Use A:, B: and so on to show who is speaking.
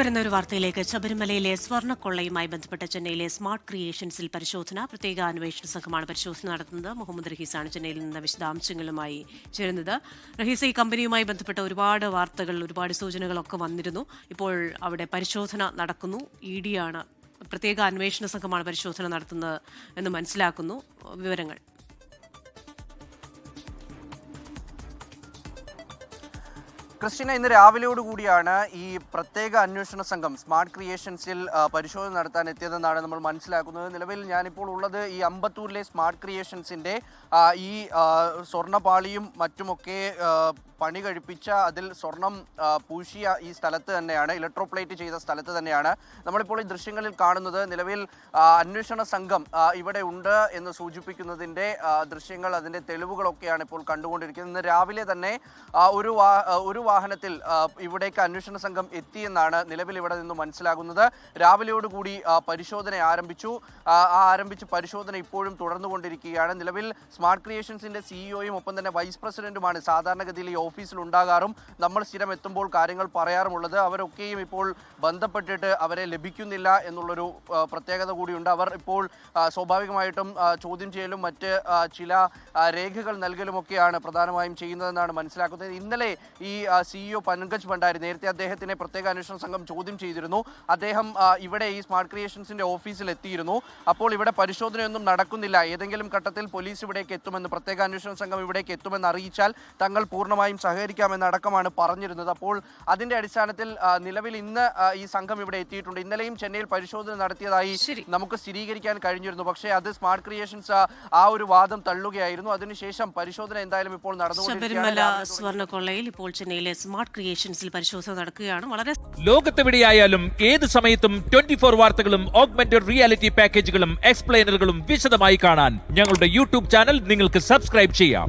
A: വരുന്ന ഒരു വാർത്തയിലേക്ക് ശബരിമലയിലെ സ്വർണക്കൊള്ളയുമായി ബന്ധപ്പെട്ട ചെന്നൈയിലെ സ്മാർട്ട് ക്രിയേഷൻസിൽ പരിശോധന പ്രത്യേക അന്വേഷണ സംഘമാണ് പരിശോധന നടത്തുന്നത്. മുഹമ്മദ് റഹീസാണ് ചെന്നൈയിൽ നിന്ന് വിശദാംശങ്ങളുമായി ചേരുന്നത്. റഹീസ് ഈ കമ്പനിയുമായി ബന്ധപ്പെട്ട ഒരുപാട് വാർത്തകൾ ഒരുപാട് സൂചനകളൊക്കെ വന്നിരുന്നു. ഇപ്പോൾ അവിടെ പരിശോധന നടക്കുന്നു. ഇ ഡിയാണ് പ്രത്യേക അന്വേഷണ സംഘമാണ് പരിശോധന നടത്തുന്നത് എന്ന് മനസ്സിലാക്കുന്നു. വിവരങ്ങൾ.
B: ക്രിസ്റ്റിന ഇന്ന് രാവിലെയോട് കൂടിയാണ് ഈ പ്രത്യേക അന്വേഷണ സംഘം സ്മാർട്ട് ക്രിയേഷൻസിൽ പരിശോധന നടത്താൻ എത്തിയതെന്നാണ് നമ്മൾ മനസ്സിലാക്കുന്നത്. നിലവിൽ ഞാനിപ്പോൾ ഉള്ളത് ഈ അമ്പത്തൂരിലെ സ്മാർട്ട് ക്രിയേഷൻസിന്റെ ഈ സ്വർണപാളിയും മറ്റുമൊക്കെ പണി കഴിപ്പിച്ച അതിൽ സ്വർണം പൂശിയ ഈ സ്ഥലത്ത് തന്നെയാണ് ഇലക്ട്രോപ്ലേറ്റ് ചെയ്ത സ്ഥലത്ത് തന്നെയാണ് നമ്മളിപ്പോൾ ഈ ദൃശ്യങ്ങളിൽ കാണുന്നത്. നിലവിൽ അന്വേഷണ സംഘം ഇവിടെ ഉണ്ട് എന്ന് സൂചിപ്പിക്കുന്നതിന്റെ ദൃശ്യങ്ങൾ അതിന്റെ തെളിവുകളൊക്കെയാണ് ഇപ്പോൾ കണ്ടുകൊണ്ടിരിക്കുന്നത്. ഇന്ന് രാവിലെ തന്നെ ഒരു ഒരു വാഹനത്തിൽ ഇവിടേക്ക് അന്വേഷണ സംഘം എത്തിയെന്നാണ് നിലവിൽ ഇവിടെ നിന്ന് മനസ്സിലാകുന്നത്. രാവിലെയോടുകൂടി പരിശോധന ആരംഭിച്ചു. ആ, ആരംഭിച്ച പരിശോധന ഇപ്പോഴും തുടർന്നുകൊണ്ടിരിക്കുകയാണ്. നിലവിൽ സ്മാർട്ട് ക്രിയേഷൻസിന്റെ സിഇഒയും ഒപ്പം തന്നെ വൈസ് പ്രസിഡന്റുമാണ് സാധാരണഗതിയിൽ ഈ ഓഫീസിൽ ഉണ്ടാകാറും. നമ്മൾ സ്ഥിരം എത്തുമ്പോൾ കാര്യങ്ങൾ പറയാറുമുള്ളത്. അവരൊക്കെയും ഇപ്പോൾ ബന്ധപ്പെട്ടിട്ട് അവരെ ലഭിക്കുന്നില്ല എന്നുള്ളൊരു പ്രത്യേകത കൂടിയുണ്ട്. അവർ ഇപ്പോൾ സ്വാഭാവികമായിട്ടും ചോദ്യം ചെയ്യലും മറ്റ് ചില രേഖകൾ നൽകലുമൊക്കെയാണ് പ്രധാനമായും ചെയ്യുന്നതെന്നാണ് മനസ്സിലാക്കുന്നത്. ഇന്നലെ ഈ സിഇഒ പങ്കജ് ഭണ്ഡാരി നേരത്തെ അദ്ദേഹത്തിനെ പ്രത്യേക അന്വേഷണ സംഘം ചോദ്യം ചെയ്തിരുന്നു. അദ്ദേഹം ഇവിടെ ഈ സ്മാർട്ട് ക്രിയേഷൻസിന്റെ ഓഫീസിൽ എത്തിയിരുന്നു അപ്പോൾ ഇവിടെ പരിശോധനയൊന്നും നടക്കുന്നില്ല. ഏതെങ്കിലും ഘട്ടത്തിൽ പോലീസ് ഇവിടേക്ക് എത്തുമെന്ന് പ്രത്യേക അന്വേഷണ സംഘം ഇവിടേക്ക് എത്തുമെന്ന് അറിയിച്ചാൽ തങ്ങൾ പൂർണമായും സഹകരിക്കാമെന്ന് അടക്കമാണ് പറഞ്ഞിരുന്നത്. അപ്പോൾ അതിന്റെ അടിസ്ഥാനത്തിൽ നിലവിൽ ഇന്ന് ഈ സംഘം ഇവിടെ എത്തിയിട്ടുണ്ട്. ഇന്നലെയും ചെന്നൈയിൽ പരിശോധന നടത്തിയതായി നമുക്ക് സ്ഥിരീകരിക്കാൻ കഴിഞ്ഞിരുന്നു. പക്ഷേ അത് സ്മാർട്ട് ക്രിയേഷൻസ് ആ- ഒരു വാദം തള്ളുകയായിരുന്നു. അതിനുശേഷം പരിശോധന എന്തായാലും ഇപ്പോൾ നടന്നു
A: ശബരിമല സ്വർണക്കൊള്ളയിൽ ഇപ്പോൾ ചെന്നൈയിലെ സ്മാർട്ട് ക്രിയേഷൻസിൽ പരിശോധന നടക്കുകയാണ്. വളരെ
C: ലോകത്തെവിടെയായാലും ഏത് സമയത്തും ട്വന്റി ഫോർ വാർത്തകളും ഓഗ്മെന്റഡ് റിയാലിറ്റി പാക്കേജുകളും എക്സ്പ്ലെയിനറുകളും വിശദമായി കാണാൻ ഞങ്ങളുടെ യൂട്യൂബ് ചാനൽ നിങ്ങൾക്ക് സബ്സ്ക്രൈബ് ചെയ്യാം.